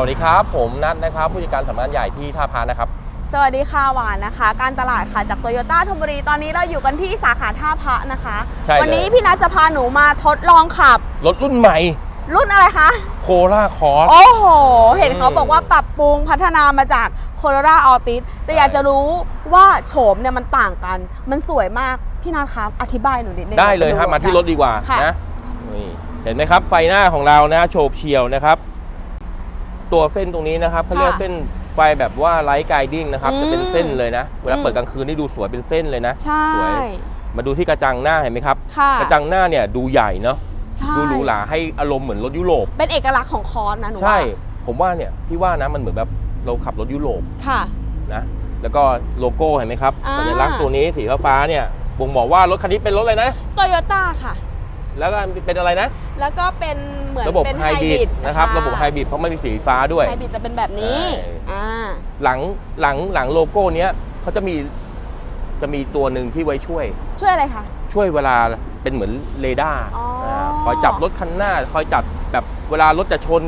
วัสดีครับ ผมนัทนะครับ ผู้จัดการสำนักงานใหญ่ที่ท่าพานะครับ สวัสดีค่ะหวานนะคะ การตลาดค่ะจากโตโยต้าธนบุรีตอนนี้เราอยู่กันที่สาขาท่าพระนะคะ ใช่เลย วันี้พี่นัทจะพาหนูมาทดลองขับ รถรุ่นใหม่รุ่นอะไรคะโคราคอร์สโอ้โห เห็นเขาอืมบอกว่าปรับปรุงพัฒนามาจากโคโรราออติสแต่อยากจะรู้ว่าโฉมเนี่ยมันต่างกัน มันสวยมากพี่นัทครับอธิบายหนูนิดนึงได้เลยฮะดูมาที่รถดีกว่าค่ะ นะนี่เห็นไหมครับไฟหน้าของเรานะโฉบเฉียวนะครับ ตัวเส้นตรงนี้นะครับเขาเรียกเส้นไฟแบบว่าไลท์ไกดิ้งนะครับ จะเป็นเส้นเลยนะ เวลาเปิดกลางคืนนี่ดูสวยเป็นเส้นเลยนะใช่สวยมาดูที่กระจังหน้าเห็นไหมครับค่ะกระจังหน้าเนี่ยดูใหญ่เนาะใช่ดูหรูหราให้อารมณ์เหมือนรถยุโรป เป็นเอกลักษณ์ของคอร์สนะหนูใช่ว่าผมว่าเนี่ยพี่ว่านะมันเหมือนแบบเราขับรถยุโรปค่ะนะแล้วก็โลโก้เห็นไหมครับอ่าสัญลักษณ์ตัวนี้สีฟ้าๆเนี่ยบ่งบอกว่ารถคันนี้เป็นรถอะไรนะโตโยต้าค่ะ แล้วก็เป็นอะไรนะ แล้วก็เป็นเหมือนระบบเป็นไฮบริดนะครับระบบไฮบริดเพราะไม่มีสีฟ้าด้วยไฮบริดจะเป็นแบบนี้ใช่อ่าหลังหลังหลังโลโก้เนี้ยเขาจะมีจะมีตัวหนึ่งที่ไว้ช่วย ช่วยอะไรคะช่วยเวลาเป็นเหมือนเรดาร์อ๋ออ่าคอยจับรถคันหน้า คอยจับแบบเวลารถจะชน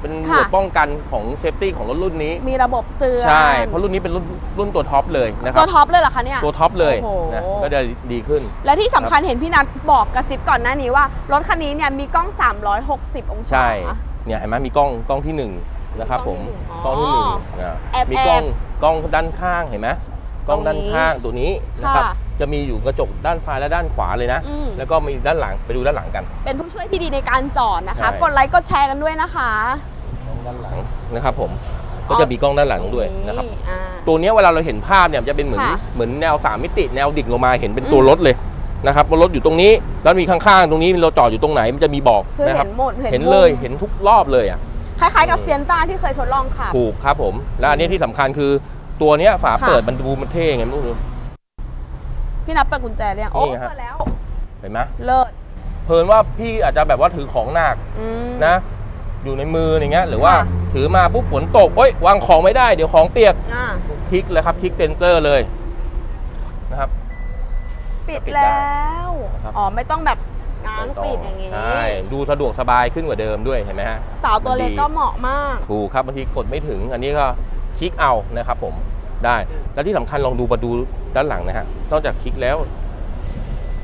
เป็นหมวดค่ะ ป้องกันของเซฟตี้ของรถรุ่นนี้ มีระบบเตือนใช่ เพราะรุ่นนี้เป็นรุ่นรุ่นตัวท็อปเลยนะคตัรัวบ ท็อปเลยเหรอคะเนี่ย ตัวท็อปเลยโอ้โห นะก็จะดีขึ้น และที่สำคัญเห็นพี่นัทบอกกระซิบก่อนหน้านี้ว่า รถคันนี้เนี่ยมีกล้อง 360 องศา ใช่ เนี่ยเห็นไหมมีกล้องกล้องที่หนึ่งนะครับผมกกล้ล้อองงที่ที่หหนึ่นึ่งงอ่าแอบมีกล้องแอบกล้องด้านข้างเห็นไหมกล้องด้านข้างตัวนี้นะครับ ค่ะ จะมีอยู่กระจกด้านซ้ายและด้านขวาเลยนะ อืม แล้วก็มีด้านหลังไปดูด้านหลังกัน เป็นผู้ช่วยที่ดีในการจอดนะคะ ใช่ กดไลค์กดแชร์กันด้วยนะคะกล้องด้านหลังนะครับผมก็จะมีกล้องด้านหลังด้วยนะครับ อ่า ตัวเนี้ยเวลาเราเห็นภาพเนี่ยมันจะเป็นเหมือนค่ะเหมือนแนวสามมิติแนวดิ่งลงมาเห็นเป็นตัวอืม รถเลยนะครับว่ารถอยู่ตรงนี้แล้วมีข้างๆ ตรงนี้เราจอดอยู่ตรงไหนมันจะมีบอกคือนะคเห็รับนหมดเห็นมุมเลยเห็นทุกรอบเลยอะคล้ายๆกับเซียนต้าที่เคยทดลองขับ ถูกครับผม และอันนี้ที่สำคัญคือตัวเนี้ยฝาค่ะ เปิดมันดูมันเท่ไงไม่รู้ พี่นัทเปิดกุญแจหรือยังโอ้นี่ฮะ เปิดแล้ว เห็นไหมเลิศเพลินว่าพี่อาจจะแบบว่าถือของหนักอืม นะ อยู่ในมืออย่างเงี้ยหรือว่าค่ะ ถือมาปุ๊บฝนตกเอ้ยวางของไม่ได้เดี๋ยวของเปียกอ่าคลิกเลยครับคลิกเซนเซอร์เลยนะครับ ปิดปิดได้แล้วนะครับ อ๋อไม่ต้องแบบง้างปิดอย่างงี้ ใช่ดูสะดวกสบายขึ้นกว่าเดิมด้วยเห็นไหมฮะ สาวตัวเล็กมันดีก็เหมาะมาก ถูกครับบางทีกดไม่ถึงอันนี้ก็คลิกเอานะครับผม ได้ แล้วที่สำคัญลองดูประตูด้านหลังนะฮะ นอกจากคลิกแล้ว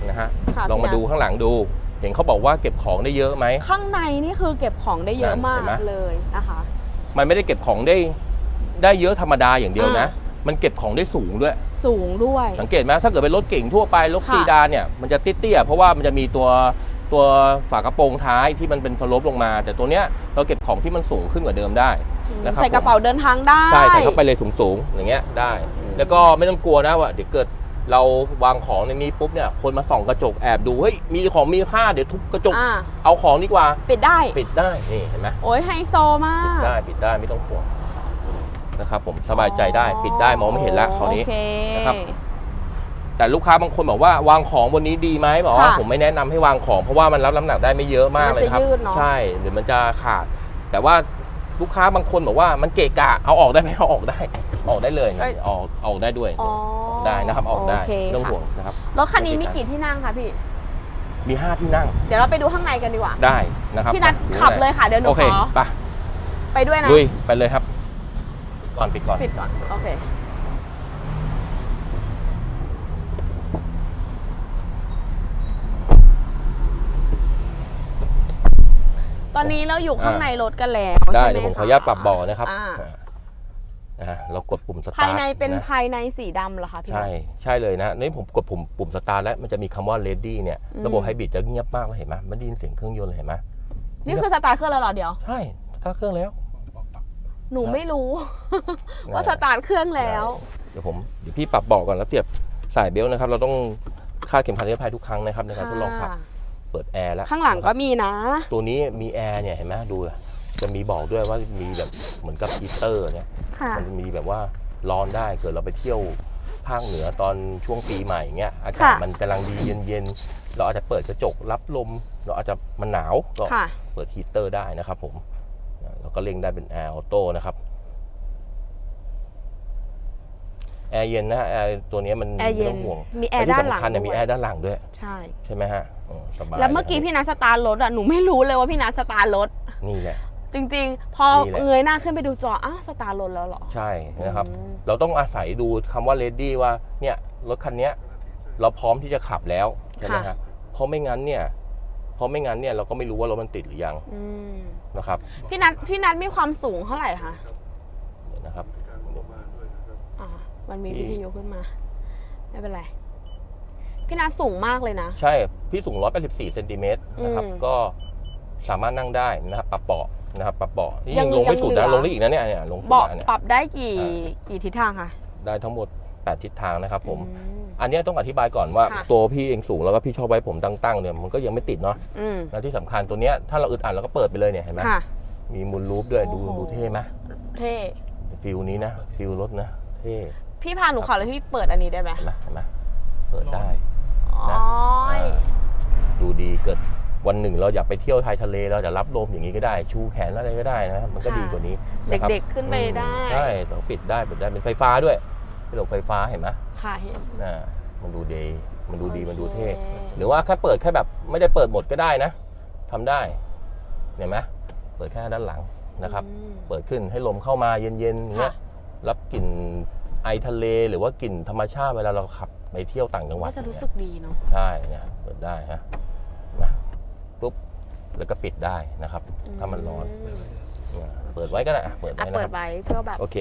นะฮะค่ะลองมาพี่นัทดูข้างหลังดู เห็นเขาบอกว่าเก็บของได้เยอะไหม ข้างในนี่คือเก็บของได้เยอะนั่นมากเห็นไหมเลยนะคะ มันไม่ได้เก็บของได้ได้เยอะธรรมดาอย่างเดียวนะอ่มันเก็บของได้สูงด้วย สูงด้วย สังเกตไหมถ้าเกิดเป็นรถเก่งทั่วไปรถค่ะซีดานเนี่ย มันจะเตี้ยๆเพราะว่ามันจะมีตัว ตัวฝากระโปรงท้ายที่มันเป็นสโลปลงมา แต่ตัวเนี้ยเราเก็บของที่มันสูงขึ้นกว่าเดิมได้นะครับใส่กระเป๋าเดินทางได้ ใช่ใส่เข้าไปเลยสูงๆอย่างเงี้ยได้อืมแล้วก็ไม่ต้องกลัวนะว่าเดี๋ยวเกิดเราวางของในนี้ปุ๊บเนี่ยคนมาส่องกระจกแอบดูเฮ้ยมีของมีค่าเดี๋ยวทุบกระจก อ่า เอาของดีกว่า ปิดได้ ปิดได้นี่เห็นไหมโอ้ยไฮโซมากได้ปิดได้ไม่ต้องกลัวนะครับผมสบายใจได้ปิดได้มองไม่เห็นแล้วคราวนี้ โอเค นะครับ แต่ลูกค้าบางคนบอกว่าวางของบนนี้ดีไหมบอกว่าค่ะผมไม่แนะนำให้วางของ เพราะว่ามันรับน้ำหนักได้ไม่เยอะมากมันเลยจะครับ ยืดเนอะ ใช่เดี๋ยวมันจะขาด แต่ว่าลูกค้าบางคนบอกว่ามันเกะกะเอาออกได้ไหมเอาออกได้ ออกได้เลยเอ้ย ออกออกได้ด้วยอ๋อได้นะครับออกได้โอเคไม่ต้องค่ะห่วงนะครับ รถคันนี้มีกี่ที่นั่งคะพี่ มีห้าที่นั่งเดี๋ยวเราไปดูข้างในกันดีกว่า ได้นะครับพี่นัทไปขับเลยค่ะเดี๋ยวหนูโอเคขอไปไปด้วยนะ ลุยไปเลยครับ ก่อนปิดก่อน ปิดก่อน โอเค ตอนนี้เราอยู่ข้างในรถกันแล้วได้ใช่ไหมเดี๋ยวผมขคะออนุญาตปรับเบาะนะครับอ่าอ่าเรากดปุ่มสตาร์ทภายในเป็นนะภายในสีดำเหรอคะพี่ใช่ ใช่เลยนะ นี่ผมกดปุ่มปุ่มสตาร์ทแล้วมันจะมีคำว่า ready เนี่ยอืมระบบไฮบริดจะเงียบมากเลยเห็นไหมมันได้ยินเสียงเครื่องยนต์เลยเห็นไหมนี่คือสตาร์ทเครื่องแล้วเหรอเดี๋ยว ใช่ถ้าเครื่องแล้ว หนูนะไม่รู้นะว่าสตาร์ทเครื่องแล้ว เดี๋ยวผมเดี๋ยวพี่ปรับเบาะก่อนแล้วเสียบสายเบลต์นะครับ เราต้องคาดเข็มขัดนิรภัยทุกครั้งนะครับในการทดลองขับค่ะ เปิดแอร์แล้วข้างหลังก็มีนะ ตัวนี้มีแอร์เนี่ยเห็นไหมดูอะจะมีบอกด้วยว่ามีแบบเหมือนกับฮีเตอร์เนี่ยค่ะมันมีแบบว่าร้อนได้เกิดเราไปเที่ยวภาคเหนือตอนช่วงปีใหม่เงี้ยอากาศค่ะมันกำลังดีเย็นๆ เราอาจจะเปิดกระจกรับลม เราอาจจะมันหนาวก็ค่ะเปิดฮีเตอร์ได้นะครับผมแล้วก็เร่งได้เป็นแอร์ออโต้นะครับ แอร์เย็นนะแอร์ตัวนี้มันแอร์เย็ไม่นต้องห่วงมีแอร์และที่ด้านหลังสำคัญเนี่ยมีด้วยแอร์ด้านหลังด้วย ใช่ใช่ไหมฮะอืมสบายแล้วเมื่อกี้ลยพี่นัทสตาร์ทรถอะหนูไม่รู้เลยว่าพี่นัทสตาร์ทรถนี่แหละจริง ๆ พอนี่แหละเงยหน้าขึ้นไปดูจออ้าวสตาร์ทรถแล้วเหรอ ใช่นะครับอืมเราต้องอาศัยดูคำว่า ready ว่าเนี่ยรถคันเนี้ยเราพร้อมที่จะขับแล้วใช่ไหมฮะเพราะไม่งั้นเนี่ยเพราะไม่งั้นเนี่ยเราก็ไม่รู้ว่ารถมันติดหรือยังอืมนะครับพี่นัทพี่นัทมีความสูงเท่าไหร่คะเดี๋ยวนะครับอ่า มันมีพี่วิทยุขึ้นมา ไม่เป็นไร พี่นัทสูงมากเลยนะ ใช่ พี่สูง 184เซนติเมตรนะครับอืมก็สามารถนั่งได้นะครับ ปรับเบาะนะครับ ปรับเบาะนี่ยัยังงลงไม่สุดยังนะเหลือลงได้อีกนะเนี่ยเนี่ยลงสุดเบาะได้เนี่ยปรับได้กี่อ่กี่ทิศทางคะได้ทั้งหมด 8 ทิศทางนะครับ ผมอืมอันเนี้ยต้องอธิบายก่อนว่าค่ะตัวพี่เองสูงแล้วก็พี่ชอบไว้ผมตั้งๆเนี่ยมันก็ยังไม่ติดเนาะอืมแล้วที่สำคัญตัวเนี้ยถ้าเราอึดอัดเราก็เปิดไปเลยเนี่ยเห็นไหมค่ะมีมูลรูปด้วยดูโอ้โหดูเท่ไหมเท่ฟิลนี้นะฟิลรถนะเท่ พี่พาหนูขับแล้วพี่เปิดอันนี้ได้ไหมเห็นไหมเห็นไหมเปิดได้อ๋ออ่าดูดีเกิดวันหนึ่งเราอยากไปเที่ยวชายทะเลเราจะรับลมอย่างนี้ก็ได้ ชูแขนอะไรก็ได้นะมันก็ดีกว่านี้นะครับเด็กๆขึ้นไปได้ อืมใช่เราปิดได้ปิดได้เป็นไฟฟ้าด้วยเป็นระบบไฟฟ้าเห็นไหมค่ะเห็น อ่ามันดูดีมันดูดีโอเคมันดูเท่หรือว่าแค่เปิดแค่แบบไม่ได้เปิดหมดก็ได้นะทำได้เห็นไหมเปิดแค่ด้านหลังนะครับ อืม เปิดขึ้นให้ลมเข้ามาเย็นๆอย่างเงี้ยค่ะ รับกลิ่น ไอทะเลหรือว่ากลิ่นธรรมชาติเวลาเราขับไปเที่ยวต่างจังหวัดก็จะรู้อย่างสึเงี้ยกดีเนาะใช่เนี่ยเปิดได้ฮะมาปุ๊บแล้วก็ปิดได้นะครับ ถ้ามันร้อนเนี่ยเปิดไว้ก็ได้อะเปิดอะไว้นะเปิคดรับไว้เพื่อแบบโอเค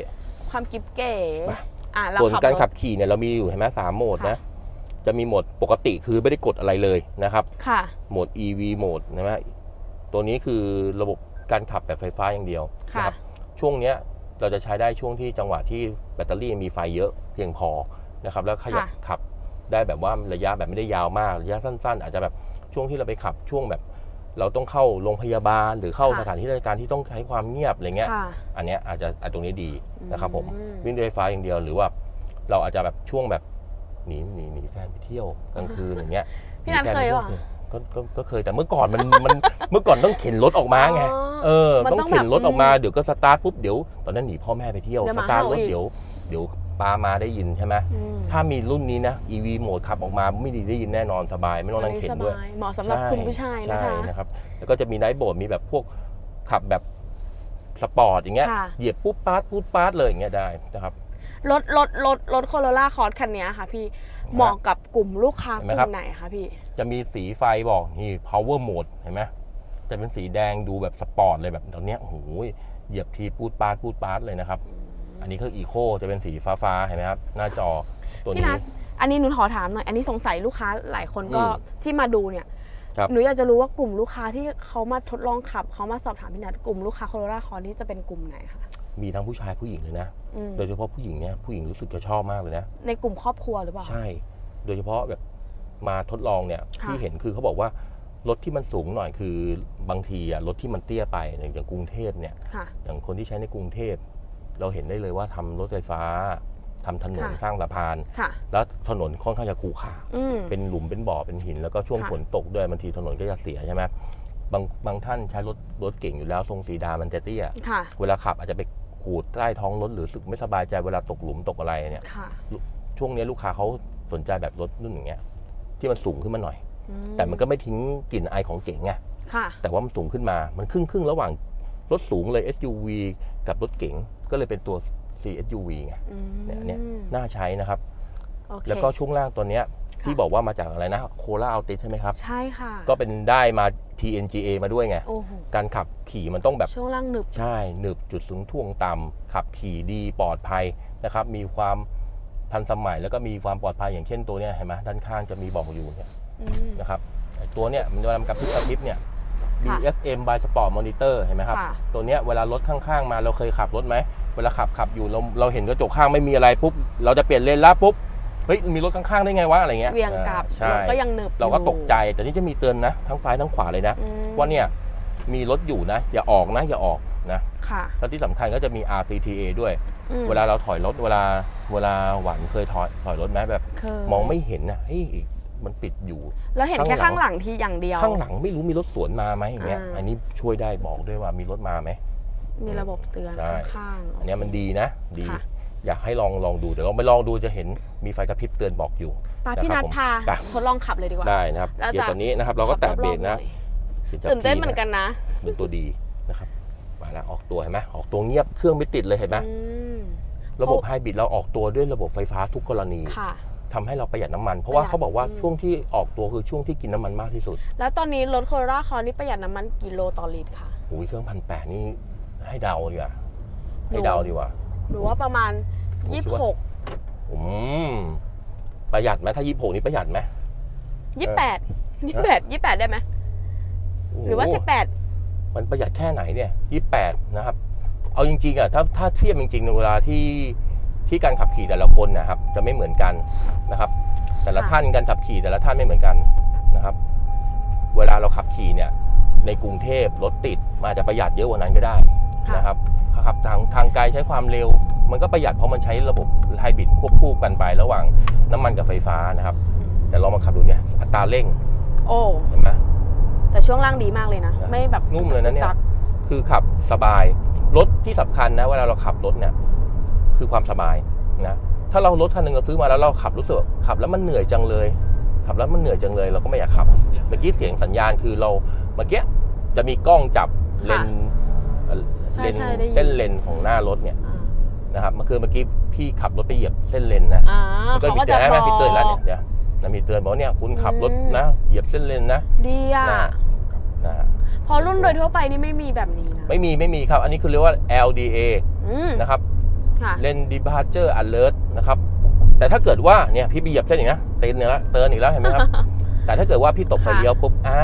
ความกิ๊บเก๋มาอะเราส่วนขับการรถขับขี่เนี่ยเรามีอยู่เห็นไหมสามโหมดค่ะนะจะมีโหมดปกติคือไม่ได้กดอะไรเลยนะครับค่ะโหมด EV โหมดนะฮะตัวนี้คือระบบการขับแบบไฟฟ้าอย่างเดียวค่ะนะครับช่วงเนี้ย เราจะใช้ได้ช่วงที่จังหวะที่แบตเตอรี่มีไฟเยอะเพียงพอนะครับแล้วขยับค่ะ ขับได้แบบว่าระยะแบบไม่ได้ยาวมากระยะสั้น ๆ อาจจะแบบช่วงที่เราไปขับช่วงแบบ เราต้องเข้าโรงพยาบาล หรือเข้าค่ะ สถานที่ราชการที่ต้องใช้ความเงียบอะไรเงี้ย ค่ะอันเนี้ยอาจจะอันตรงนี้ดีนะครับผม อืมวิ่งด้วยไฟฟ้าอย่างเดียวหรือว่า เราอาจจะแบบช่วงแบบหนีหนีหนีแฟนไปเที่ยวกลางคืนอย่างเงี้ยพี่นัทหแฟเคยไปปะที่วก็ก็ก็เคยแต่เมื่อก่อนมันมันเมื่อก่อนต้องเข็นรถออกมาไง อ๋อ เออมันต้องต้องเข็นรถแบบออกมาเดี๋ยวก็สตาร์ทปุ๊บเดี๋ยวตอนนั้นหนีพ่อแม่ไปเที่ยวเดี๋ยวสมาตาร์ทเห่ารถอีก เดี๋ยวเดี๋ยวปามาได้ยินใช่ไหมอืมถ้ามีรุ่นนี้นะ EV โหมดขับออกมาไม่ดีได้ยินแน่นอนสบาย ไม่ต้องนั่งเข็นด้วยสบาเหมาะสำหรับคุณผู้ชายนะใช่คะ นะครับ แล้วก็จะมีไนท์โบดมีแบบพวกขับแบบสปอร์ตอย่างเงี้ย ค่ะ เหยียบปุ๊บปาร์ตปุ๊บปาร์ตเลยอย่างเงี้ยได้นะครับรถรถรถรถโคโรล่าคอร์สคันนี้ค่ะพี่เหมาะกับกลุ่มลูกค้าเห็นกไหมครับลุ่มไหนคะพี่ จะมีสีไฟบอกนี่ power mode เห็นไหม จะเป็นสีแดงดูแบบสปอร์ตเลยแบบตอนเนี้ยโอ้โหเหยียบทีปูดปาร์ตปูดปาร์ตเลยนะครับ อันนี้คืออีโคจะเป็นสีฟ้าฟ้าๆเห็นไหมครับ หน้าจอตัวพี่นี้ นัทอันนี้หนูขอถามหน่อย อันนี้สงสัยลูกค้าหลายคนก็อืมที่มาดูเนี่ยครับ หนูอยากจะรู้ว่ากลุ่มลูกค้าที่เขามาทดลองขับเขามาสอบถามพี่นัทกลุ่มลูกค้าโคโรล่าคอร์นี่จะเป็นกลุ่มไหนคะมีทั้งผู้ชายผู้หญิงเลยนะ อืมโดยเฉพาะผู้หญิงเนี่ยผู้หญิงรู้สึกจะชอบมากเลยนะ ในกลุ่มครอบครัวหรือเปล่า ใช่ โดยเฉพาะแบบมาทดลองเนี่ยค่ะ ที่เห็นคือเขาบอกว่า รถที่มันสูงหน่อยคือบางทีอะรถที่มันเตี้ยไปอย่างกรุงเทพเนี่ยค่ะ อย่างคนที่ใช้ในกรุงเทพ เราเห็นได้เลยว่าทำรถไฟฟ้าทำถนนค่ะ สร้างสะพาน ค่ะ แล้วถนนค่อนข้างจะขรุขระอืม เป็นหลุมเป็นบ่อเป็นหิน แล้วก็ช่วงค่ะ ฝนตกด้วยบางทีถนนก็จะเสียใช่ไหมบางบางท่านใช้รถรถเก่งอยู่แล้วทรงสีดามันจะเตี้ย ค่ะ เวลาขับอาจจะไปขูดใต้ท้องรถหรือรู้สึกไม่สบายใจเวลาตกหลุมตกอะไรเนี่ย ค่ะ ช่วงนี้ลูกค้าเขาสนใจแบบรถรุ่นอย่างเงี้ยที่มันสูงขึ้นมาหน่อยอื แต่มันก็ไม่ทิ้งกลิ่นไอายของเก๋งไงค่ะแต่ว่ามันสูงขึ้นมามันครึ่งครึ่งๆระหว่างรถสูงเลย SUV กับรถเก๋งก็เลยเป็นตัว CSUV ไงอืมเนี่ยอันเนี้ยน่าใช้นะครับโอเคแล้วก็ช่วงล่างตัวเนี้ยที่ค่ะบอกว่ามาจากอะไรนะโคล่าอัลติใช่ไหมครับ ใช่ค่ะ ก็เป็นได้มา TNGA มาด้วยไงโอ้โหการขับขี่มันต้องแบบ ช่วงล่างหนึบ ใช่หนึบจุดสูงท่วงต่ำขับขี่ดีปลอดภัยนะครับ มีความทันสมัยแล้วก็มีความปลอดภัยอย่างเช่นตัวเนี้ยเห็นไหมด้านข้างจะมีบอกอยู่เนี่ย อืม นะครับไอ้ตัวเนี้ยมันเวลามันกระพริบกระพริบเนี่ย ค่ะ BFM by Sport Monitor เห็นไหมครับ ค่ะ ตัวเนี้ยเวลารถข้างๆมาเราเคยขับรถไหม เวลาขับขับอยู่เราเราเห็นกระจกข้างไม่มีอะไรปุ๊บ เราจะเปลี่ยนเลนแล้วปุ๊บ เฮ้ยมีรถข้างๆได้ไงวะอะไรเงี้ยเวียงกลับอ่าใช่ รถก็ยังหนึบเราก็อยู่ตกใจแต่นี่จะมีเตือนนะ ทั้งซ้ายทั้งขวาเลยนะ อืมว่าเนี่ยมีรถอยู่นะ อย่าออกนะอย่าออกนะค่ะแล้วที่สำคัญก็จะมี RCTA ด้วย อืมเวลาเราถอยรถเวลาเวลาหวานเคยถอยถอยรถไหมแบบ เคยมองไม่เห็นนะเฮ้ย มันปิดอยู่ แล้วเห็นแค่ข้าข้างงหหลัลังงที่อย่างเดียว ข้างหลังไม่รู้มีรถสวนมาไหมอย่างเงี้ย อ่า อันนี้ช่วยได้บอกด้วยว่ามีรถมาไหม มีระบบเตือนใช่ ข้างๆ อันเนี้ยมันดีนะ ดี ค่ะ อยากให้ลองลองดู เดี๋ยวลองไปลองดูจะเห็นมีไฟกระพริบเตือนบอกอยู่ไปนะครับพี่นัทผมพาไป ทดลองขับเลยดีกว่า ได้นะครับแล้วเดี๋ยวจะตอนนี้นะครับ เราก็แตะเบรกนะขับอบๆเลยตื่นเต้นเหมือนกันนะเป็นตัวดีนะครับไปมาแล้วออกตัวเห็นไหมออกตัวเงียบเครื่องไม่ติดเลยเห็นไหมอืมระบบไฮบริดเราออกตัวด้วยระบบไฟฟ้าทุกกรณี ค่ะ ทำให้เราประหยัดน้ำมัน เพราะว่าประหยัดเขาบอกว่าอืมช่วงที่ออกตัวคือช่วงที่กินน้ำมันมากที่สุดแล้วตอนนี้รถโคโรล่าคอนี่ประหยัดน้ำมันกี่โลต่อลิตรคะโอ้ยเครื่องพันแปดนี่ให้เดาดีกว่าให้เดาดีกว่าหรือว่าประมาณ ผมคิยี่ดสิบว่าหกอืมประหยัดไหมถ้ายี่หกนี่ประหยัดไหมยี่สิบแปดยี่สิบแปดยี่สิบแปดได้ไหมโโหรือว่าสิบแปดมันประหยัดแค่ไหนเนี่ยยี่แปดนะครับ เอาจริงๆอะ ถ้าถ้าเทียบจริงๆในเวลาที่ ที่การขับขี่แต่ละคนนะครับ จะไม่เหมือนกันนะครับ แต่ละท่านการขับขี่แต่ละท่านไม่เหมือนกันนะครับ เวลาเราขับขี่เนี่ย ในกรุงเทพรถติดมันอาจจะประหยัดเยอะกว่านั้นก็ได้นะครับถ้าขับทางทางไกลใช้ความเร็ว มันก็ประหยัดเพราะมันใช้ระบบไฮบริดควบคู่กันไประหว่างน้ำมันกับไฟฟ้านะครับ แต่ลองมาขับดูเนี่ยอัตราเร่ง โอ้เห็นไหมแต่ช่วงล่างดีมากเลยนะนะไม่แบบนุ่มเลยนะเนี่ยตักคือขับสบายรถที่สำคัญนะเวลาเราขับรถเนี่ย คือความสบายนะถ้าเรารถคันหนึ่งเราซื้อมาแล้วเราขับรู้สึกว่าขับแล้วมันเหนื่อยจังเลย ขับแล้วมันเหนื่อยจังเลย เราก็ไม่อยากขับ เมื่อกี้เสียงสัญญาณคือเราเมื่อกี้จะมีกล้องจับเลนเอ่อใช่เลนใช่ได้ยินเส้นเลนของหน้ารถเนี่ยอ่านะครับเมื่อคืนเมื่อกี้พี่ขับรถไปเหยียบเส้นเลนนะอ่ามันก็เขามีก็เตืจะอนให้บไหมอกพี่เตือนแล้วเนี่ยเดี๋ยวนะมีเตือนบอกว่าเนี่ยคุณขับรถอืมนะเหยียบเส้นเลนนะดีอะนะนะพอรุ่นโดยทั่วไปนี่ไม่มีแบบนี้นะไม่มีไม่มีครับ อันนี้คือเรียกว่า LDA อืมนะครับ ค่ะเลน departure alert นะครับ แต่ถ้าเกิดว่าเนี่ยพี่ไปเหยียบเส้นอีกนะเตือนอีกแล้วเตือนอีกแล้วเห็นไหมครับ แต่ถ้าเกิดว่าพี่ตบไฟค่ะเลี้ยวปุ๊บอ่า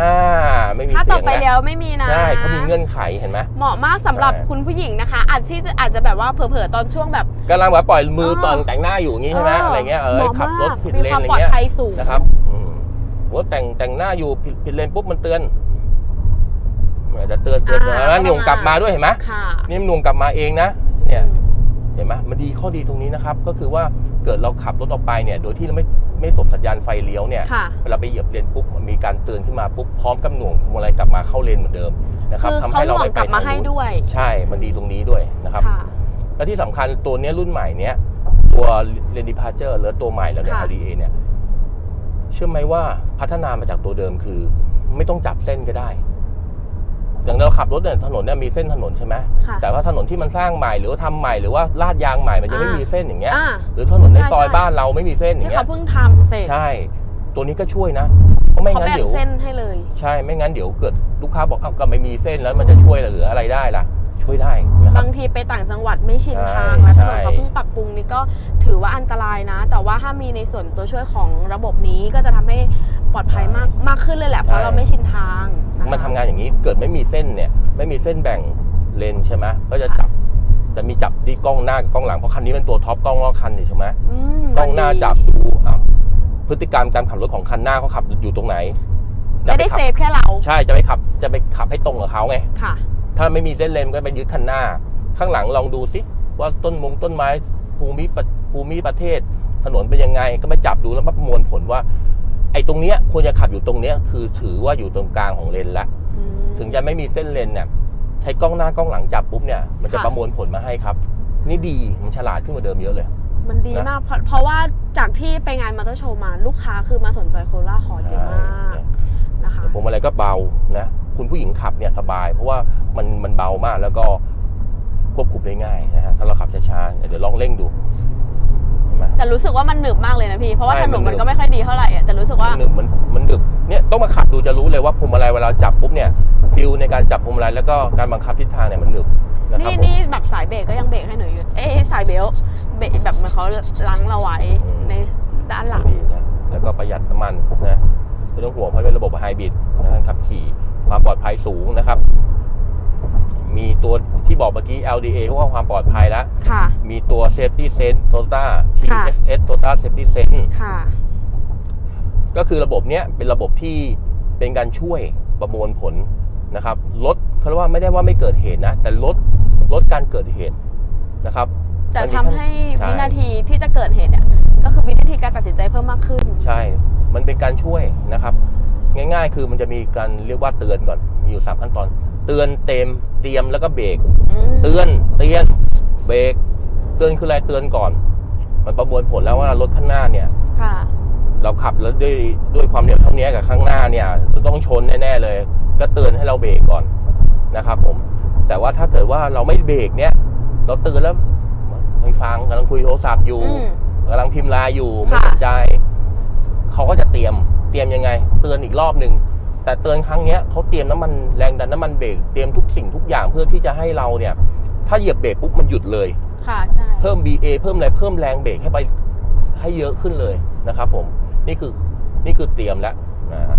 ไม่มีถ้าเสีต่อยงไฟนะเลี้ยวไม่มีนะใช่เขามีเงื่อนไขเห็นไหมเหมาะมากสำหรับใช่คุณผู้หญิงนะคะอาจที่จะอาจจะแบบว่าเผลอๆตอนช่วงแบบกำลังแบบปล่อยมือเออตอนแต่งหน้าอยู่อย่างงี้ใช่ไหมอะไรเงี้ยเออหมาะขับรถมากผิดมีเลนความอะไรปลอดเงี้ยภัยสูงนะครับอืมว่าแต่งแต่งหน้าอยู่ผิดผิดเลนปุ๊บมันเตือนอาจจะเตือนเตือนอ่าแล้วหน่วงกลับมาด้วยเห็นไหมค่ะนี่มันหน่วงกลับมาเองนะ เนี่ยเห็นไหมมันดีข้อดีตรงนี้นะครับ ก็คือว่าเกิดเราขับรถออกไปเนี่ย โดยที่เราไม่ไม่ตบสัญญาณไฟเลี้ยวเนี่ย ค่ะเวลาไปเหยียบเลนปุ๊บมันมีการเตือนขึ้นมาปุ๊บพร้อมกับหน่วงพวงมาลัยกลับมาเข้าเลนเหมือนเดิมนะครับคือทำเขาให้หเราน่วไม่งไปกลับมาทางให้นู้นด้วยใช่มันดีตรงนี้ด้วยนะครับ ค่ะ และที่สำคัญตัวเนี้ยรุ่นใหม่เนี้ยตัวเลนดิพาเจอร์หรือตัวใหม่แล้วเนี่ย ค่ะ LDA เนี่ย เชื่อไหมว่าพัฒนามาจากตัวเดิมคือ ไม่ต้องจับเส้นก็ได้ อย่างเราขับรถเนี่ยถนนเนี่ยมีเส้นถนนใช่ไหมค่ะ แต่ว่าถนนที่มันสร้างใหม่หรือว่าทำใหม่หรือว่าลาดยางใหม่มันยังไม่อ่ามีมีเส้นอย่างเงี้ย อ่า หรือถนนในใช่ซอยใช่ บ้านเราไม่มีเส้นอย่าที่งเงี้เขายเพิ่งทำเสร็จใช่ ตัวนี้ก็ช่วยนะเพราะไม่เขางั้นแบ่งเดี๋ยว เส้นให้เลย ใช่ไม่งั้นเดี๋ยวเกิดลูกค้าบอกเอ้าก็ไม่มีเส้นแล้วมันจะช่วยเหลืออะไรได้ล่ะ ช่วยได้นะครับบางทีไปต่างจังหวัดไม่ชินใช่ทางแล้วถใช่นนเขาเพิ่งปรับปรุงนี่ก็ถือว่าอันตรายนะ แต่ว่าถ้ามีในส่วนตัวช่วยของระบบนี้ก็จะทำให้ปลอดภัยมากมากขึ้นเลยแหละเพราะเราไม่ชินทางะคะมันทำงานอย่างนี้เกิดไม่มีเส้นเนี่ยไม่มีเส้นแบ่งเลนใช่ไหมก็จะจับจะมีจับที่กล้องหน้ากับกล้องหลังเพราะคันนี้เป็นตัวท็อปกล้องรอบคันนี่ใช่ไหมอืมกล้องหน้ามันดีจับดูอ้าวพฤติกรรมการขับรถของคันหน้าเขาขับอยู่ตรงไหนจะไม่ปได้ขับเซฟแค่เราใช่จะไปขับจะไปขับให้ตรงกับเขาไงค่ะ ถ้าไม่มีเส้นเลนก็ไปยึดคันหน้า ข้างหลังลองดูสิว่าต้นมงต้นไม้ภูมิประภูมิประเทศ ถนนเป็นยังไง ก็ไปจับดูแล้วมาประมวลผลว่า ไอ้ตรงเนี้ยควรจะขับอยู่ตรงเนี้ยคือถือว่าอยู่ตรงกลางของเลนละอืมถึงจะไม่มีเส้นเลนเนี่ยใช้กล้องหน้ากล้องหลังจับปุ๊บเนี่ยมันจะค่ะประมวลผลมาให้ครับ นี่ดีมันฉลาดขึ้นกว่าเดิมเยอะเลย มันดีนะมากเพราะเพราะว่าจากที่ไปงานมอเตอร์โชว์มาลูกค้าคือมาสนใจโคราคอร์ดเยอะมากนะคะผมอะไรก็เบานะ คุณผู้หญิงขับเนี่ยสบาย เพราะว่ามันมันเบามากแล้วก็ควบคุมได้ง่ายนะฮะถ้าเราขับช้าๆเดี๋ยวลองเร่งดูเห็นไหมแต่รู้สึกว่ามันหนึบมากเลยนะพี่ เพราะว่าใช่ถนนมันหนึมันบก็ไม่ค่อยดีเท่าไหร่อะแต่รู้สึกว่ามันหนึบมันมันดึบเนี่ยต้องมาขับดูจะรู้เลยว่าพวงมาลัยเวลาจับปุ๊บเนี่ยฟิลในการจับพวงมาลัยแล้วก็การบังคับทิศทางเนี่ยมันหนึบนะครับนี่ผม นี่แบบสายเบรกก็ยังเบรกให้หนูอยู่ เอ้ยสายเบลต์เบรกแบบเหมือนเขาลังเราไว้อืม ในด้านหลัง ดีนะแล้วก็ประหยัดน้ำมันนะไม่ต้องห่วงเพราะเป็นระบบไฮบริดนะการขับขี่ ความปลอดภัยสูงนะครับ มีตัวที่บอกเมื่อกี้ LDA เพราะว่าความปลอดภัยแล้วค่ะ มีตัว Safety Sense Toyota ค่ะ TSS Toyota Safety Sense ค่ะ ก็คือระบบเนี้ยเป็นระบบที่เป็นการช่วยประมวลผลนะครับลดเขาเรียกว่าไม่ได้ว่าไม่เกิดเหตุนะ แต่ลดลดการเกิดเหตุนะครับจะมันมีทำให้ใช่ วินาทีที่จะเกิดเหตุเนี่ยก็คือวินาทีการตัดสินใจเพิ่มมากขึ้น ใช่ มันเป็นการช่วยนะครับ ง่าย ๆ คือมันจะมีการเรียกว่าเตือนก่อน มีอยู่สามขั้นตอน เตือนเต็มเตรียมแล้วก็เบรกอืมเตือนเตือนเบรก เตือนคืออะไรเตือนก่อน มันประมวลผลแล้วว่ารถข้างหน้าเนี่ยค่ะเราขับแล้วด้วยด้วยความเร็วเท่านี้กับข้างหน้าเนี่ยจะต้องชนแน่ๆเลย ก็เตือนให้เราเบรกก่อนนะครับ ผม แต่ว่าถ้าเกิดว่าเราไม่เบรกเนี่ย เราเตือนแล้วไม่ฟังกำลังคุยโทรศัพท์อยู่อืมกำลังพิมพ์ไลน์อยู่ไม่ค่ะสนใจ เขาก็จะเตรียม เตรียมยังไง เตือนอีกรอบหนึ่งแต่เตือนครั้งเนี้ยเขาเตรียมน้ำมันแรงดันน้ำมันเบรกเตรียมทุกสิ่งทุกอย่างเพื่อที่จะให้เราเนี่ย ถ้าเหยียบเบรกปุ๊บมันหยุดเลยค่ะใช่เพิ่ม BA เพิ่มอะไรเพิ่มแรงเบรกให้ไปให้เยอะขึ้นเลยนะครับ ผมนี่คือนี่คือเตรียมแล้วนะ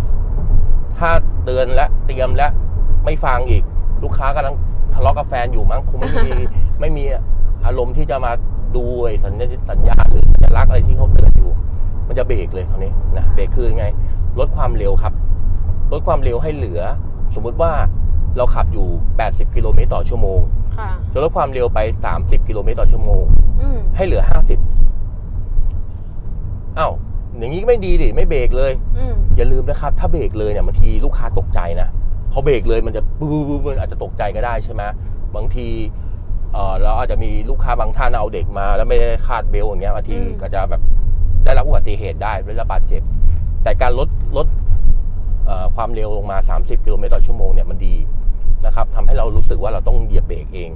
ถ้าเตือนและเตรียมและไม่ฟังอีก ลูกค้ากำลังทะเลาะกับแฟนอยู่มั้งคงไม่มีไม่มีอารมณ์ที่จะมาดูไอ้สัญญาสัญญาณหรือสัญลักษณ์อะไรที่เขาเตือนอยู่ มันจะเบรกเลยคราวนี้นะเบรกคือยังไง ลดความเร็วครับ ลดความเร็วให้เหลือ สมมุติว่าเราขับอยู่ 80 กิโลเมตรต่อชั่วโมงค่ะจะลดความเร็วไป 30 กิโลเมตรต่อชั่วโมง อืมให้เหลือ 50อ้าวอย่างนี้ก็ไม่ดีดิไม่เบรกเลย อืมอย่าลืมนะครับ ถ้าเบรกเลยเนี่ยบางทีลูกค้าตกใจนะพอเบรกเลยมันจะปุ๊บปุ๊บปุ๊บมันอาจจะตกใจก็ได้ใช่ไหมบางทีเออเราอาจจะมีลูกค้าบางท่านเอาเด็กมา แล้วไม่ได้คาดเบลต์อย่างเงี้ยบางทีก็จะแบบได้รับอุบั ติเหตุได้ได้รับบาดเจ็บ แต่การลดลดเอ่อความเร็วลงมา 30 กิโลเมตรต่อชั่วโมงเนี่ยมันดีนะครับทำให้เรารู้สึกว่าเราต้องเหยียบเบรกเอง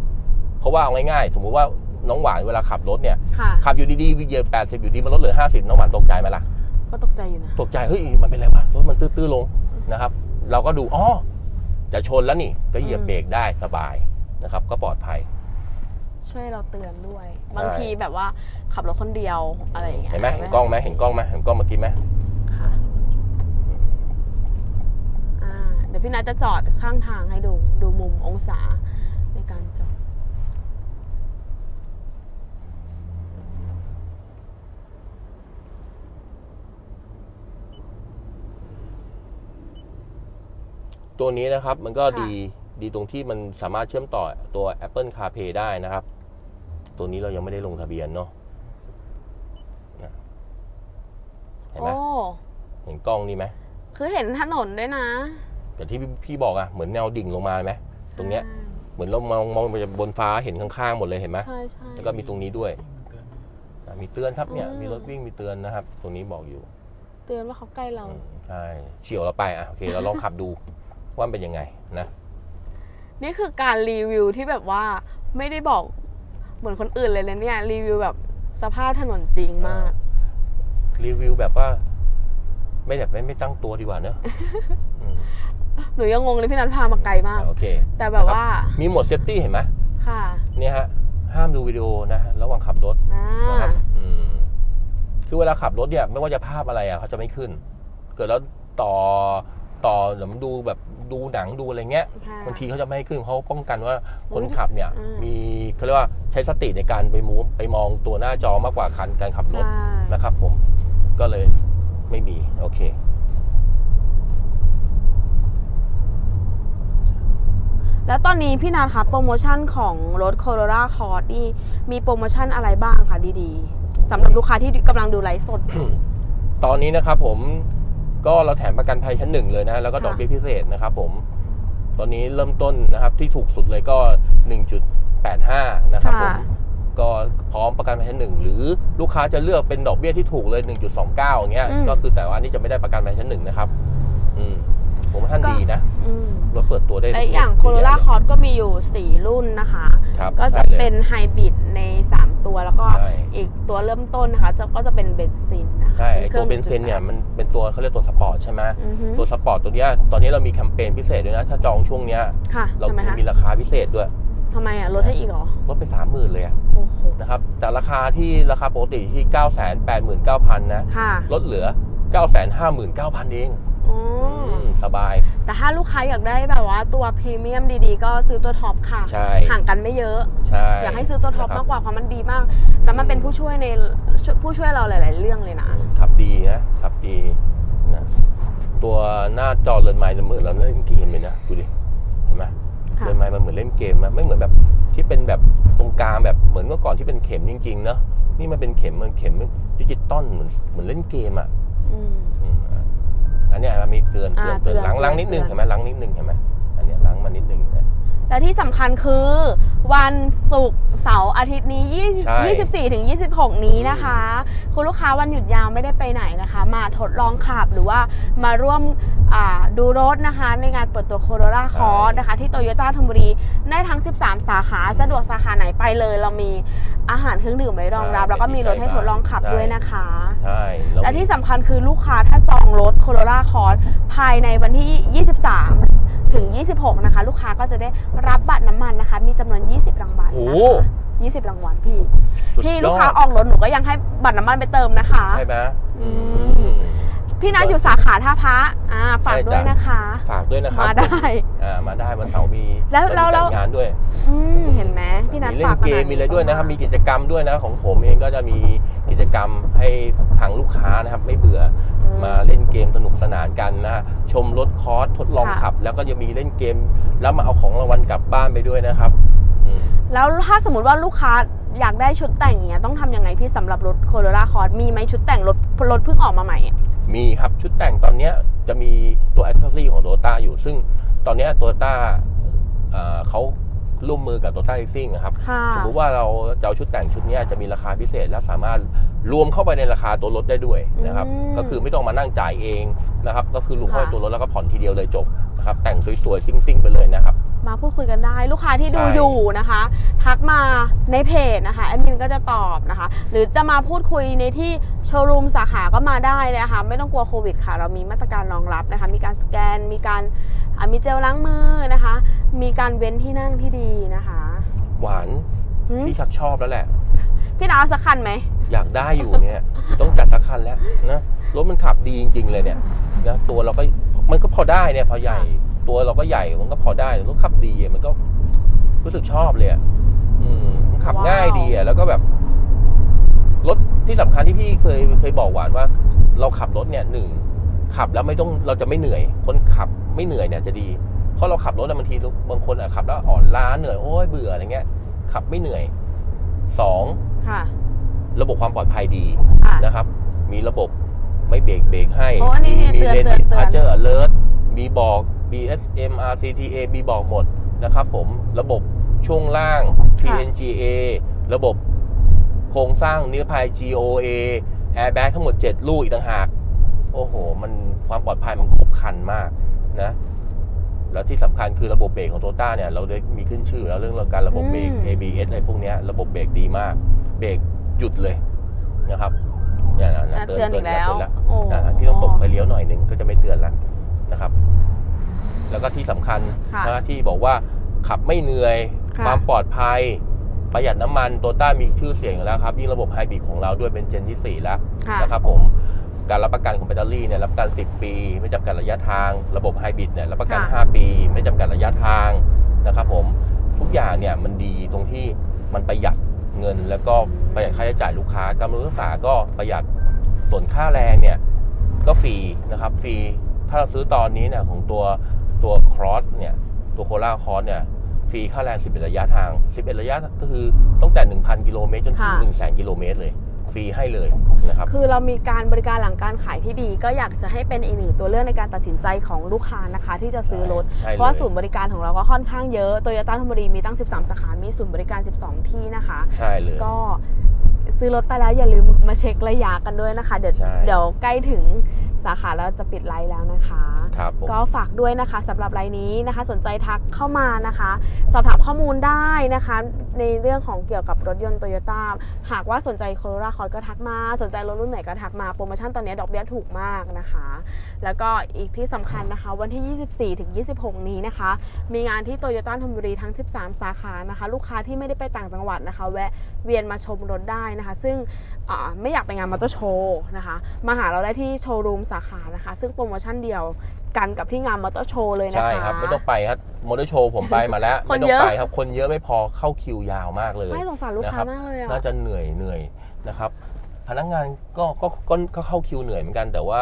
เพราะว่าเอาง่ายๆ สมมุติว่าน้องหวานเวลาขับรถเนี่ยค่ะขับอยู่ดีๆเหยียบ80 อยู่ดีมันลดเหลือ 50 น้องหวานตกใจไหมล่ะ ก็ตกใจอยู่นะ ตกใจ เฮ้ย มันเป็นไรวะ รถมันตื้อๆลงนะครับ เราก็ดู อ๋อ จะชนแล้วนี่ ก็เหยียบเบรกได้สบายนะครับ ก็ปลอดภัย ช่วยเราเตือนด้วย บางทีแบบว่าขับรถคนเดียวอะไรอย่างเงี้ยเห็นไหมเห็นกล้องไหมเห็นกล้องไหมเห็นกล้องเมื่อกี้ไหมค่ะอ่าเดี๋ยวพี่นัทจะจอดข้างทางให้ดูดูมุมองศาในการจอดตัวนี้นะครับมันก็ค่ะดีดีตรงที่มันสามารถเชื่อมต่อตัว Apple CarPlay ได้นะครับ ตัวนี้เรายังไม่ได้ลงทะเบียนเนาะนะเห็นไหมโอ้ เห็นกล้องนี่ไหมคือเห็นถนนด้วยนะแต่ที่พี่พี่บอกอะเหมือนแนวดิ่งลงมาไหมตรงเนี้ยใช่เหมือนเรามองมองไปบนฟ้าเห็นข้างๆหมดเลยเห็นไหมใช่ใช่ แล้วก็มีตรงนี้ด้วยอะมีเตือนครับเนี่ย อืม มีรถวิ่งมีเตือนนะครับ ตรงนี้บอกอยู่เตือนว่าเขาใกล้เรา อืมใช่เฉียวเราไปอะโอเคเราลองขับดูว่ามันเป็นยังไงนะ นี่คือการรีวิวที่แบบว่าไม่ได้บอก เหมือนคนอื่นเลยนะเนี่ยรีวิวแบบสภาพถนนจริงมาก รีวิวแบบว่า ไม่แบบไม่ไม่ตั้งตัวดีกว่าเนอะอืมหนูยังงงเลยพี่นัทพามาไกลมาก โอเคแต่แบบว่ามีโหมดเซฟตี้เห็นไหมค่ะเนี่ยฮะ ห้ามดูวิดีโอนะฮะระหว่างขับรถอ่านะครับอืมคือเวลาขับรถเนี่ย ไม่ว่าจะภาพอะไรอะเขาจะไม่ขึ้น เกิดแล้วต่อ ต่อเดี๋ยวมันดูแบบดูหนังดูอะไรเงี้ยค่ะ บางทีเขาจะไม่ให้ขึ้นเขาป้องกันว่าอุ๊คนยขับเนี่ยอืม มีเขาเรียกว่าใช้สติในการไปมูฟไปมองตัวหน้าจอมากกว่าการการขับรถใช่นะครับผมก็เลยไม่มีโอเค แล้วตอนนี้พี่นัทคะโปรโมชั่นของรถ Corolla Cross นี่มีโปรโมชั่นอะไรบ้างคะดีๆสำหรับลูกค้าที่กำลังดูไลฟ์สด ตอนนี้นะครับผม ก็เราแถมประกันภัยชั้นหนึ่งเลยนะ แล้วก็ดอกเบี้ยพิเศษนะครับผม ตอนนี้เริ่มต้นนะครับที่ถูกสุดเลยก็ 1.85 นะครับผมค่ะก็พร้อมประกันภัยชั้นหนึ่งหรือลูกค้าจะเลือกเป็นดอกเบี้ยที่ถูกเลย 1.29อย่างเงี้ยอืมก็คือแต่ว่านี่จะไม่ได้ประกันภัยชั้นหนึ่งนะครับ อืม ผมว่าท่านก็ ดีนะอืมรถเปิดตัวได้และอย่างเยอะ Corolla แยะเลย Cross ก็มีอยู่ 4 รุ่นนะคะ ครับก็จะใช่ลย เป็นไฮบริดใน 3 ตัวแล้วก็ใช่ อีกตัวเริ่มต้นนะคะจะก็จะเป็นเบนซินนะคะใช่ไอคตัรื่วงเบนซินเนี่ยมันเป็นตัวเขาเรียกตัวสปอร์ตใช่ไหมอือฮึตัวสปอร์ตตัวเนี้ยตอนนี้เรามีแคมเปญพิเศษด้วยนะ ถ้าจองช่วงเนี้ยค่ะเราทำไมคะมีราคาพิเศษด้วยทำไมอะลดให้อีกเหรอลดไปสามหมื่นเลยอะโอ้โหนะครับแต่ราคาที่ราคาปกติที่ 9 8 9 0 0 0นะค่ะลดเหลือ 9 5 9 0 0 0เอง อ๋ออม สบาย แต่ถ้าลูกค้าอยากได้แบบว่าตัวพรีเมียมดีๆ ก็ซื้อตัวท็อปค่ะ ใช่ ห่างกันไม่เยอะ ใช่อยากให้ซื้อตัวท็อปนะคมารักบกว่าเพราะมันดีมาก แล้วมันเป็นผู้ช่วยในผู้ช่วยเราหลาย ๆ เรื่องเลยนะ ขับดีนะขับดีนะตัวหน้าจอเรือนไม้เหมือนเราเล่นเกมเลยนะดูดิเห็นไหมค่ะเรือนไม้มันเหมือนเล่นเกมนะไม่เหมือนแบบที่เป็นแบบตรงกลางแบบเหมือนเมื่อก่อนที่เป็นเข็มจริงๆเนอะนี่มันเป็นเข็มมันเข็มดิจิตอลเหมือนเหมือนเล่นเกมอะอืม อืมอะอันเนี้ยมันมีเตือนเตือนอ่าเตือนเตือนล้างล้างนิดนึงเตือน เห็นไหมล้างนิดนึงเห็นไหม และที่สำคัญคือวันศุกร์เสาร์อาทิตย์นี้ใช่ 20 24ถึง26 นี้นะคะ คุณลูกค้าวันหยุดยาวไม่ได้ไปไหนนะคะ มาทดลองขับหรือว่ามาร่วมอ่าดูรถนะคะ ในงานเปิดตัว Corolla Cross นะคะ ที่โตโยต้าธนบุรีได้ทั้ง 13 สาขาสะดวกสาขาไหนไปเลย เรามีอาหารเครื่องดื่มไว้รองรับใช่แล้วก็มีรถให้ทดลองขับใช่ด้วยนะคะ ใช่เราและที่สำคัญคือลูกค้าถ้าจองรถ Corolla Cross ภายในวันที่ 23 ถึง 26 นะคะ ลูกค้าก็จะได้รับบัตรน้ำมันนะคะ มีจำนวน 20 รางวัลโอ้ นะโหคะ20 รางวัลพี่ สุดพี่ยลูกอค้าดออกรถหนูก็ยังให้บัตรน้ำมันไปเติมนะคะ ใช่ไหมอือืมม พี่นัทอยู่สาขาท่าพระอ่าฝากใช่ด้วยจ้ะนะคะ ฝากด้วยนะครับ มาได้อ่ามาได้วันเสาร์มีแล้วแล้วแล้วจัดงานด้วยอืมเห็นไหมพี่นัทมีเล่ฝากนเกมมีอะไรด้วยนะครับ มีกิจกรรมด้วยนะของผมเองก็จะมีกิจกรรมให้ทางลูกค้านะครับ ไม่เบื่ออมาเล่นเกมสนุกสนานกันนะชมรถคอร์สทดลองขับ แล้วก็จะมีเล่นเกม แล้วมาเอาของรางวัลกลับบ้านไปด้วยนะครับอืมแล้วถ้าสมมติว่าลูกค้าอยากได้ชุดแต่งอย่างเงี้ยต้องทำยังไงพี่สำหรับรถ Corolla Cross มีไหมชุดแต่งรถรถเพิ่งออกมาใหม่อะ มีครับชุดแต่งตอนเนี้ยจะมีตัวอ c เซ s ซอรี่ของโตโยต้าอยู่ ซึ่งตอนเนี้โตโยต้าเขาร่วมมือกับโตโยต้า a ซิ่งนะครับค่ะสมมุติว่าเราจะเอาชุดแต่งชุดเนี้ยจะมีราคาพิเศษและสามารถรวมเข้าไปในราคาตัวรถได้ด้วยนะครับอืมก็คือไม่ต้องมานั่งจ่ายเองนะครับ ก็คือรวมเข้าไปค่ะตัวรถแล้วก็ผ่อนทีเดียวเลยจบนะครับ แต่งสวยๆซิ่งๆไปเลยนะครับ มาพูดคุยกันได้ ลูกค้าที่ดูใช่ อยู่นะคะ ทักมาในเพจนะคะแอดมินก็จะตอบนะคะ หรือจะมาพูดคุยในที่โชว์รูมสาขาก็มาได้เลยนะคะไม่ต้องกลัวโควิดค่ะ เรามีมาตรการรองรับนะคะ มีการสแกน มีการอะมีเจลล้างมือนะคะ มีการเว้นที่นั่งที่ดีนะคะหวานหืมพี่ชักชอบแล้วแหละ พี่ดาวสักคันไหม อยากได้อยู่เนี่ย ต้องจัดสักคันแล้วนะรถมันขับดีจริง ๆ เลยเนี่ยนะตัวเราก็มันก็พอได้เนี่ยพอใหญ่ ตัวเราก็ใหญ่มันก็พอได้รถขับดีอะมันก็รู้สึกชอบเลยอะอืมมันขับว้าวง่ายดีอะแล้วก็แบบรถที่สำคัญที่พี่เคยเคยบอกหวานว่า เราขับรถเนี่ยหนึ่งขับแล้วไม่ต้องเราจะไม่เหนื่อย คนขับไม่เหนื่อยเนี่ยจะดีเพราะเราขับรถแล้วบางทีบางคนอะขับแล้วอ่อนล้าเหนื่อยโอ้ยเบื่ออะไรเงี้ย ขับไม่เหนื่อยสองค่ะระบบความปลอดภัยดีค่ะนะครับ มีระบบไม่เบรกเบรกให้โอ้อันนี้มีเตือนเลนเตือนส์เตือนพาเจอร์ alert มีบอก BSM RCTA มีบอกหมดนะครับผมระบบช่วงล่าง PNGA ระบบโครงสร้างนิรภัย GOA airbag ทั้งหมด 7 ลูกอีกต่างหาก โอ้โห มันความปลอดภัยมันครบครันมากนะ แล้วที่สำคัญคือระบบเบรกของโตต้าเนี่ย เราได้มีขึ้นชื่อแล้วเรื่องการระบบเบรกอืม ABS อะไรพวกเนี้ยระบบเบรกดีมาก เบรกหยุดเลยนะครับเนี่ยนะอะเตือนอีกแล้วเตือนแล้วโอ้อ่าที่ต้องตกไปเลี้ยวหน่อยหนึ่งก็จะไม่เตือนละนะครับ แล้วก็ที่สำคัญค่ะ นะที่บอกว่าขับไม่เหนื่อย ค่ะความปลอดภัย ประหยัดน้ำมันโตต้ามีชื่อเสียงอยู่แล้วครับยิ่งระบบไฮบริดของเราด้วยเป็นเจนที่ 4 แล้วค่ะ นะครับผมการรับประกันของแบตเตอรี่เนี่ยรับประกัน 10 ปี ไม่จำกัดระยะทาง ระบบไฮบริดเนี่ยรับประกัน ค่ะ 5 ปี ไม่จำกัดระยะทางนะครับผมทุกอย่างเนี่ยมันดีตรงที่มันประหยัดเงินแล้วก็ประหยัดค่าใช้จ่ายลูกค้าการบำรุงรักษาก็ประหยัดส่วนค่าแรงเนี่ยก็ฟรีนะครับฟรีถ้าเราซื้อตอนนี้เนี่ยของตัว ตัวครอสเนี่ย ตัวโคราคอร์สเนี่ย ฟรีค่าแรง 11 ระยะทาง 11 ระยะก็คือตั้งแต่ 1,000 กิโลเมตรจนถึงค่ะ100,000 กิโลเมตรเลย ฟรีให้เลยนะครับ คือเรามีการบริการหลังการขายที่ดี ก็อยากจะให้เป็นอีกหนึ่งตัวเลือกในการตัดสินใจของลูกค้านะคะ ที่จะซื้อรถใช่เพราะว่าลยศูนย์บริการของเราก็ค่อนข้างเยอะ โตโยต้าธนบุรีมีตั้ง 13 สาขา มีศูนย์บริการ 12 ที่นะคะ ใช่เลย ก็ ซื้อรถไปแล้วอย่าลืมมาเช็คระยะกันด้วยนะคะ เดี๋ยวใช่ เดี๋ยวใกล้ถึงสาขาแล้วจะปิดไลน์แล้วนะคะ ครับผม ก็ฝากด้วยนะคะสำหรับไลน์นี้นะคะ สนใจทักเข้ามานะคะ สอบถามข้อมูลได้นะคะ ในเรื่องของเกี่ยวกับรถยนต์โตโยต้าหากว่าสนใจโคโร l าคอร์ก็ทักมา สนใจรถรุ่นไหนก็ทักมา โปรโมชั่นตอนนี้ดอกเบี้ยถูกมากนะคะ แล้วก็อีกที่สำคัญนะคะ วันที่ 24 ถึง 26 นี้นะคะ มีงานที่โตโยต้าธนบุรีทั้ง 13 สาขานะคะ ลูกค้าที่ไม่ได้ไปต่างจังหวัดนะคะ แวะเวียนมาชมรถได้นะคะ ซึ่งอ่าไม่อยากไปงานมอเตอร์โชว์นะคะ มาหาเราได้ที่โชว์รูมสาขานะคะ ซึ่งโปรโมชั่นเดียวกันกับที่งานมอเตอร์โชว์เลยนะคะ ใช่ครับ ไม่ต้องไปครับมอเตอร์โชว์ผมไปมาแล้วคนไม่ต้อเยงอะไปครับ คนเยอะไม่พอเข้าคิวยาวมากเลยไม่สงสารลูกค้ามากเลยอะน่าจะเหนื่อยเหนื่อยนะครับ พนักงานก็ก็ก็ก็เข้าคิวเหนื่อยเหมือนกันแต่ว่า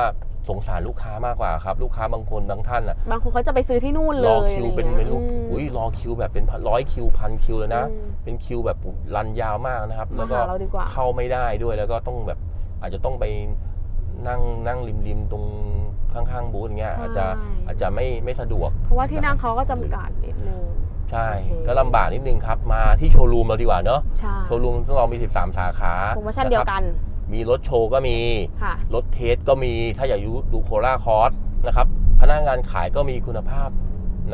สงสารลูกค้ามากกว่าครับ ลูกค้าบางคนบางท่านอะบางคนเขาจะไปซื้อที่นู่นเลรอยคิวเป็นอะไรเป็นงี้ยลูกอืมอุ้ยรอคิวแบบเป็นร้อยคิวพันคิวเลยนะอืมเป็นคิวแบบรันยาวมากนะครับมาแล้วก็หาเราดีกว่าเข้าไม่ได้ด้วยแล้วก็ต้องแบบอาจจะต้องไปนั่งนั่งริมริมๆตรงข้างๆบูธอย่างเงี้ยอาจจะอาจจะไม่ไม่สะดวก เพราะว่าที่นั่งเขาก็จำกัดนิดนึงใช่โอเคก็ลำบากนิดนึงครับ มาที่โชว์รูมเราดีกว่าเนอะใช่โชว์รูมของเรามี 13 สาขาโปรโมชั่นเดียวกันนะครับ มีรถโชว์ก็มี ค่ะ รถเทสก็มี ถ้าอยากดูดูโคราคอร์สนะครับ พนักงานขายก็มีคุณภาพ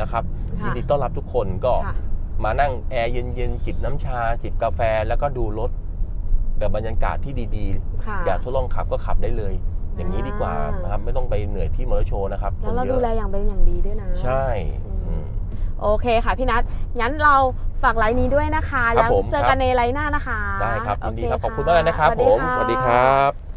นะครับ ค่ะยินดีต้อนรับทุกคนก็ค่ะ มานั่งแอร์เย็นๆ จิบน้ำชา จิบกาแฟแล้วก็ดูรถแบบบรรยากาศที่ดีค่ะ ๆ อยากทดลองขับก็ขับได้เลย อย่างนี้ดีกว่าอ่าน นะครับ ไม่ต้องไปเหนื่อยที่มอเตอร์โชว์นะครับแล้วเราคนเยดูอะแลอย่างเป็นอย่างดีด้วยนะ ใช่อืมอืม โอเคค่ะพี่นัทงั้นเราฝากไลน์นี้ด้วยนะคะครับแล้วผมเจอครักับนในไลน์หน้านะคะได้ครับยินดีครับโเขอบคุณมากเลยนะครับสวัสผมะสวัสดีครับ